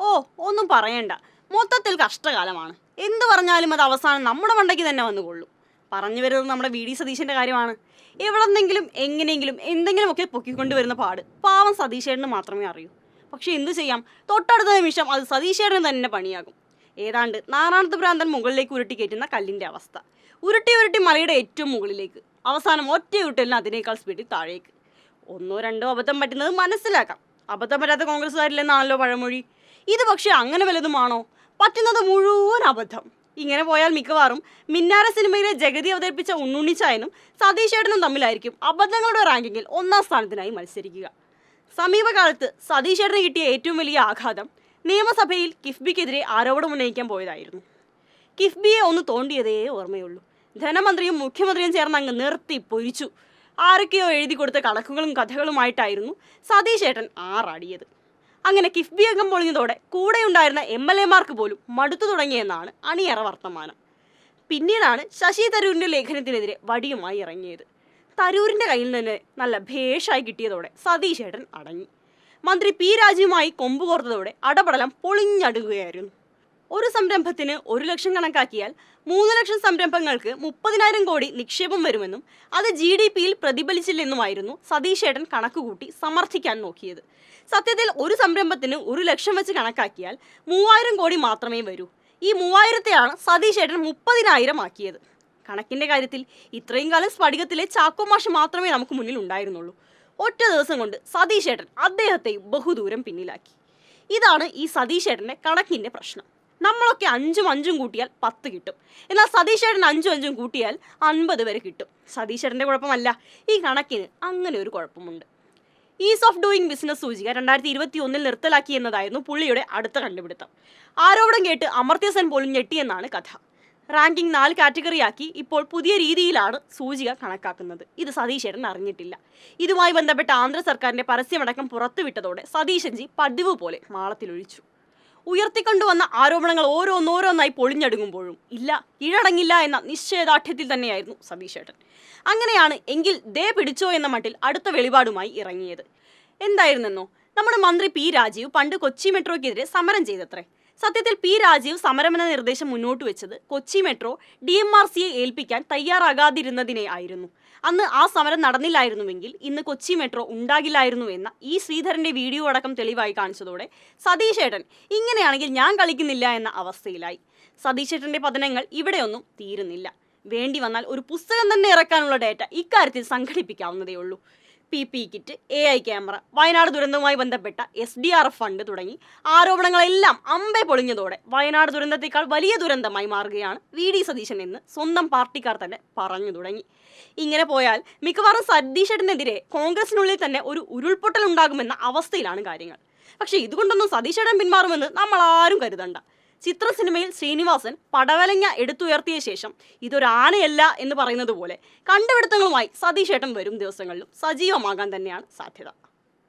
ഓ ഒന്നും പറയണ്ട. മൊത്തത്തിൽ കഷ്ടകാലമാണ്. എന്ത് പറഞ്ഞാലും അത് അവസാനം നമ്മുടെ മണ്ടയ്ക്ക് തന്നെ വന്നു കൊള്ളും പറഞ്ഞു വരുന്നത് നമ്മുടെ വി. ഡി. സതീശന്റെ കാര്യമാണ്. എവിടെന്നെങ്കിലും എങ്ങനെയെങ്കിലും എന്തെങ്കിലുമൊക്കെ പൊക്കിക്കൊണ്ടുവരുന്ന പാട് പാവം സതീശേട്ടന് മാത്രമേ അറിയൂ. പക്ഷെ എന്തു ചെയ്യാം? തൊട്ടടുത്ത നിമിഷം അത് സതീശേട്ടന് തന്നെ പണിയാകും. ഏതാണ്ട് നാറാണത്ത് ഭ്രാന്തൻ മുകളിലേക്ക് ഉരുട്ടി കയറ്റുന്ന കല്ലിന്റെ അവസ്ഥ. ഉരുട്ടി ഉരുട്ടി മലയുടെ ഏറ്റവും മുകളിലേക്ക്. അവസാനം ഒറ്റ ഉരുട്ടലിന് അതിനേക്കാൾ സ്പീഡിൽ താഴേക്ക്. ഒന്നോ രണ്ടോ അബദ്ധം പറ്റുന്നത് മനസ്സിലാക്കാം. അബദ്ധം പറ്റാത്ത കോൺഗ്രസ്സുകാരില്ലെന്നാണല്ലോ പഴമൊഴി. ഇത് പക്ഷേ അങ്ങനെ വലുതുമാണോ? പറ്റുന്നത് മുഴുവൻ അബദ്ധം. ഇങ്ങനെ പോയാൽ മിക്കവാറും മിന്നാര സിനിമയിലെ ജഗതി അവതരിപ്പിച്ച ഉണ്ണുണ്ണിച്ചായനും സതീശേട്ടനും തമ്മിലായിരിക്കും അബദ്ധങ്ങളുടെ റാങ്കിങ്ങിൽ ഒന്നാം സ്ഥാനത്തിനായി മത്സരിക്കുക. സമീപകാലത്ത് സതീശേട്ടന് കിട്ടിയ ഏറ്റവും വലിയ ആഘാതം നിയമസഭയിൽ കിഫ്ബിക്കെതിരെ ആരോപണം ഉന്നയിക്കാൻ പോയതായിരുന്നു. കിഫ്ബിയെ ഒന്ന് തോണ്ടിയതേ ഓർമ്മയുള്ളൂ. ധനമന്ത്രിയും മുഖ്യമന്ത്രിയും ചേർന്ന് അങ്ങ് നിർത്തി പൊരിച്ചു. ആരൊക്കെയോ എഴുതി കൊടുത്ത കണക്കുകളും കഥകളുമായിട്ടായിരുന്നു സതീശേട്ടൻ ആറാടിയത്. അങ്ങനെ കിഫ്ബി അംഗം പൊളിഞ്ഞതോടെ കൂടെയുണ്ടായിരുന്ന എം എൽ എമാർക്ക് പോലും മടുത്തു തുടങ്ങിയെന്നാണ് അണിയറ വർത്തമാനം. പിന്നീടാണ് ശശി തരൂരിന്റെ ലേഖനത്തിനെതിരെ വടിയുമായി ഇറങ്ങിയത്. തരൂരിന്റെ കയ്യിൽ നിന്ന് നല്ല ഭേഷായി കിട്ടിയതോടെ സതീശേട്ടൻ അടങ്ങി. മന്ത്രി പി രാജുവുമായി കൊമ്പ് കോർത്തതോടെ അടപടലം പൊളിഞ്ഞടുകയായിരുന്നു. ഒരു സംരംഭത്തിന് ഒരു ലക്ഷം കണക്കാക്കിയാൽ മൂന്ന് ലക്ഷം സംരംഭങ്ങൾക്ക് മുപ്പതിനായിരം കോടി നിക്ഷേപം വരുമെന്നും അത് ജി ഡി പിയിൽ പ്രതിഫലിച്ചില്ലെന്നുമായിരുന്നു സതീശേട്ടൻ കണക്കുകൂട്ടി സമർത്ഥിക്കാൻ നോക്കിയത്. സത്യത്തിൽ ഒരു സംരംഭത്തിന് ഒരു ലക്ഷം വെച്ച് കണക്കാക്കിയാൽ മൂവായിരം കോടി മാത്രമേ വരൂ. ഈ മൂവായിരത്തെയാണ് സതീശേട്ടൻ മുപ്പതിനായിരം ആക്കിയത്. കണക്കിന്റെ കാര്യത്തിൽ ഇത്രയും കാലം സ്ഫടികത്തിലെ ചാക്കോമാഷ് മാത്രമേ നമുക്ക് മുന്നിൽ ഉണ്ടായിരുന്നുള്ളൂ. ഒറ്റ ദിവസം കൊണ്ട് സതീശേട്ടൻ അദ്ദേഹത്തെയും ബഹുദൂരം പിന്നിലാക്കി. ഇതാണ് ഈ സതീഷേട്ടന്റെ കണക്കിന്റെ പ്രശ്നം. നമ്മളൊക്കെ അഞ്ചും അഞ്ചും കൂട്ടിയാൽ പത്ത് കിട്ടും. എന്നാൽ സതീശേടൻ അഞ്ചും അഞ്ചും കൂട്ടിയാൽ അൻപത് വരെ കിട്ടും. സതീശേടന്റെ കുഴപ്പമല്ല. ഈ കണക്കിന് അങ്ങനെ ഒരു കുഴപ്പമുണ്ട്. ഈസ് ഓഫ് ഡൂയിങ് ബിസിനസ് സൂചിക രണ്ടായിരത്തി ഇരുപത്തി ഒന്നിൽ നിർത്തലാക്കി എന്നതായിരുന്നു പുള്ളിയുടെ അടുത്ത കണ്ടുപിടുത്തം. ആരോപണം കേട്ട് അമർത്യസൻ പോലും ഞെട്ടിയെന്നാണ് കഥ. റാങ്കിംഗ് നാല് കാറ്റഗറിയാക്കി ഇപ്പോൾ പുതിയ രീതിയിലാണ് സൂചിക കണക്കാക്കുന്നത്. ഇത് സതീശേരൻ അറിഞ്ഞിട്ടില്ല. ഇതുമായി ബന്ധപ്പെട്ട ആന്ധ്ര സർക്കാരിന്റെ പരസ്യമടക്കം പുറത്തുവിട്ടതോടെ സതീശൻജി പതിവ് പോലെ മാളത്തിലൊഴിച്ചു. ഉയർത്തിക്കൊണ്ടുവന്ന ആരോപണങ്ങൾ ഓരോന്നോരോന്നായി പൊളിഞ്ഞടുങ്ങുമ്പോഴും ഇല്ല കീഴടങ്ങില്ല എന്ന നിശ്ചയദാർഢ്യത്തിൽ തന്നെയായിരുന്നു സതീശേട്ടൻ. അങ്ങനെയാണ് എങ്കിൽ ദേ പിടിച്ചോ എന്ന മട്ടിൽ അടുത്ത വെളിപാടുമായി ഇറങ്ങിയത്. എന്തായിരുന്നെന്നോ? നമ്മുടെ മന്ത്രി പി രാജീവ് പണ്ട് കൊച്ചി മെട്രോയ്ക്കെതിരെ സമരം ചെയ്തത്രേ. സത്യത്തിൽ പി രാജീവ് സമരമെന്ന നിർദ്ദേശം മുന്നോട്ട് വെച്ചത് Kochi metro D M R സിയെ ഏൽപ്പിക്കാൻ തയ്യാറാകാതിരുന്നതിനെ ആയിരുന്നു. അന്ന് ആ സമരം നടന്നില്ലായിരുന്നുവെങ്കിൽ ഇന്ന് കൊച്ചി മെട്രോ ഉണ്ടാകില്ലായിരുന്നു എന്ന ഈ ശ്രീധരന്റെ വീഡിയോ അടക്കം തെളിവായി കാണിച്ചതോടെ സതീശേട്ടൻ ഇങ്ങനെയാണെങ്കിൽ ഞാൻ കളിക്കുന്നില്ല എന്ന അവസ്ഥയിലായി. സതീശേട്ടന്റെ പതനങ്ങൾ ഇവിടെയൊന്നും തീരുന്നില്ല. വേണ്ടി വന്നാൽ ഒരു പുസ്തകം തന്നെ ഇറക്കാനുള്ള ഡേറ്റ ഇക്കാര്യത്തിൽ സംഘടിപ്പിക്കാവുന്നതേ ഉള്ളൂ. P P kit A I camera Wayanad ദുരന്തവുമായി ബന്ധപ്പെട്ട S D R F fund തുടങ്ങി ആരോപണങ്ങളെല്ലാം അമ്പെ പൊളിഞ്ഞതോടെ വയനാട് ദുരന്തത്തേക്കാൾ വലിയ ദുരന്തമായി മാറുകയാണ് വി ഡി സതീശൻ എന്ന് സ്വന്തം പാർട്ടിക്കാർ തന്നെ പറഞ്ഞു തുടങ്ങി. ഇങ്ങനെ പോയാൽ മിക്കവാറും സതീശേട്ടനെതിരെ കോൺഗ്രസിനുള്ളിൽ തന്നെ ഒരു ഉരുൾപൊട്ടൽ ഉണ്ടാകുമെന്ന അവസ്ഥയിലാണ് കാര്യങ്ങൾ. പക്ഷേ ഇതുകൊണ്ടൊന്നും സതീശേട്ടൻ പിന്മാറുമെന്ന് നമ്മൾ ആരും കരുതണ്ട. ചിത്ര സിനിമയിൽ ശ്രീനിവാസൻ പടവലങ്ങ എടുത്തുയർത്തിയ ശേഷം ഇതൊരാനയല്ല എന്ന് പറയുന്നത് പോലെ കണ്ടുപിടുത്തങ്ങളുമായി സതീശേട്ടൻ വരും ദിവസങ്ങളിലും സജീവമാകാൻ തന്നെയാണ് സാധ്യത.